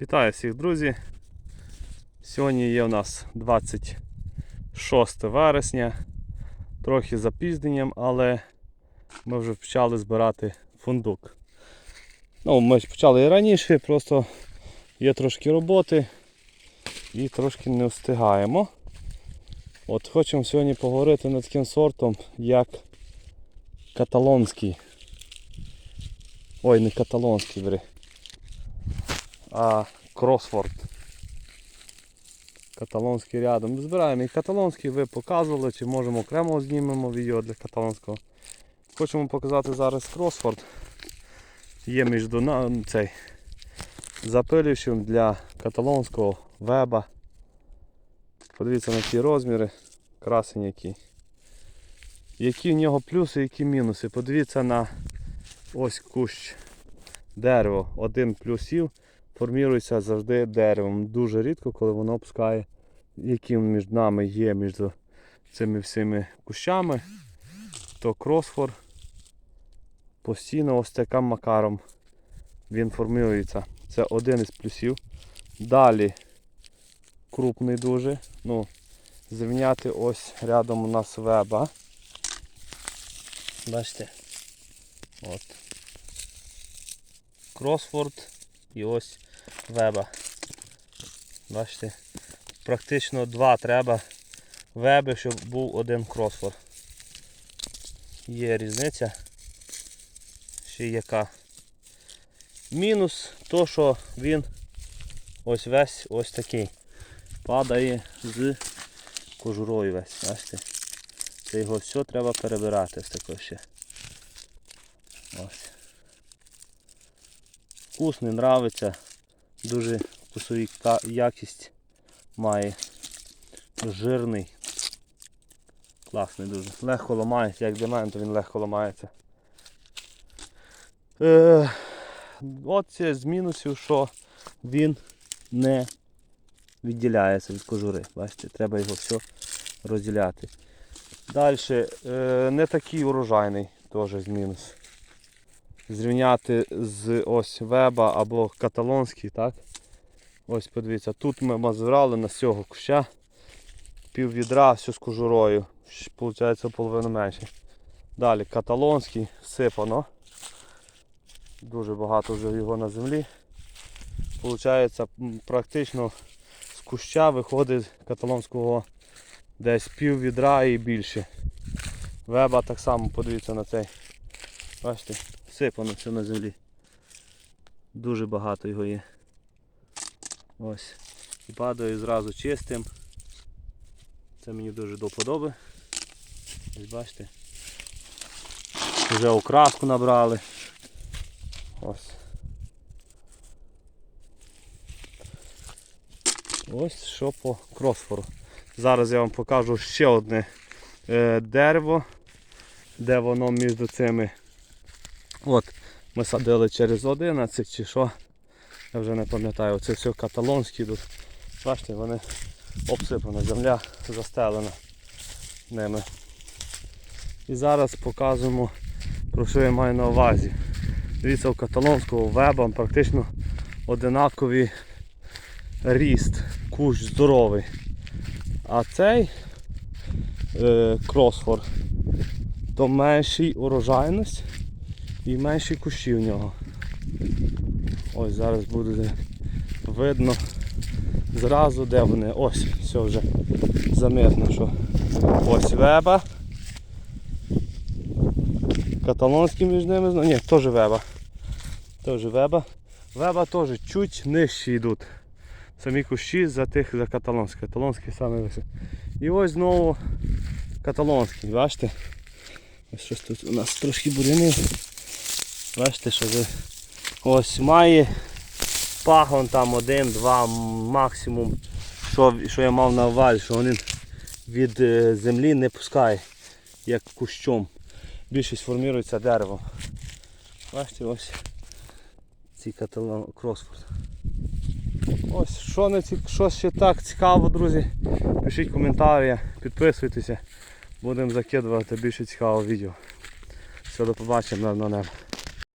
Вітаю всіх, друзі. Сьогодні є у нас 26 вересня. Трохи запізненням, але ми вже почали збирати фундук. Ну, ми почали і раніше, просто є трошки роботи і трошки не встигаємо. От хочемо сьогодні поговорити над таким сортом, як каталонський. Ой, не каталонський, бери а Кросфорд. Каталонський рядом. Збираємо і каталонський, ви показували, чи можемо окремо знімемо відео для каталонського. Хочемо показати зараз Кросфорд. Є між цей запилюючим для каталонського веба. Подивіться на ті розміри, красень який. Які в нього плюси, які мінуси. Подивіться на ось кущ дерево. Один плюсів формірується завжди деревом. Дуже рідко, коли воно опускає, які між нами є між цими всіми кущами, то кросфор постійно ось таким макаром він формується. Це один із плюсів. Далі крупний дуже. Ну, Зрівняти ось рядом у нас веба. Бачите? От. Кросфорд і ось веба. Бачите, практично два треба веби, щоб був один кросфорд. Є різниця. Ще яка. Мінус то, що він ось весь ось такий. Падає з кожурою весь. Бачите? Це його все треба перебирати з такого ще. Ось. Вкусний, нравиться. Дуже вкусові якість має. Жирний. Класний дуже. Легко ламається, як для мене, то він легко ламається. Е, от з мінусів, що він не відділяється від кожури. Бачите, треба його все розділяти. Далі, е, не такий урожайний, теж з мінус зрівняти з ось веба або каталонський, так? Ось подивіться, тут ми мазурали на цього куща пів відра, все з кожурою. Получається половину менше. Далі каталонський сипано. Дуже багато вже його на землі. Получається практично з куща виходить каталонського десь пів відра і більше. Веба так само подивіться на цей. Бачите? Сипано все на землі. Дуже багато його є. Ось. І падає зразу чистим. Це мені дуже до вподоби. Ось бачите. Вже окраску набрали. Ось. Ось що по кросфору. Зараз я вам покажу ще одне е, дерево, де воно між цими От, ми садили через 11 чи що. Я вже не пам'ятаю, це все каталонські тут. Бачите, вони обсипана, земля застелена ними. І зараз показуємо про що я маю на увазі. Дивіться, у каталонського веба практично одинаковий ріст, кущ здоровий. А цей е, кросфор то менший урожайність і менші кущі в нього. Ось зараз буде видно зразу де вони. Ось, все вже замітно, що ось веба. Каталонський між ними, ну, ні, теж веба. Теж веба. Веба теж чуть нижче йдуть. Самі кущі за тих за каталонський. Каталонський саме вище. І ось знову каталонський, бачите? Ось щось тут у нас трошки буряни. Бачите, що ви ось має пагон там один-два максимум. Що, що я мав на увазі, що він від е, землі не пускає, як кущом. Більшість формується деревом. Бачите, ось ці каталон кросфорд. Ось, що, не ці, що ще так цікаво, друзі, пишіть коментарі, підписуйтеся, будемо закидувати більше цікавого відео. Все, до побачення на небо.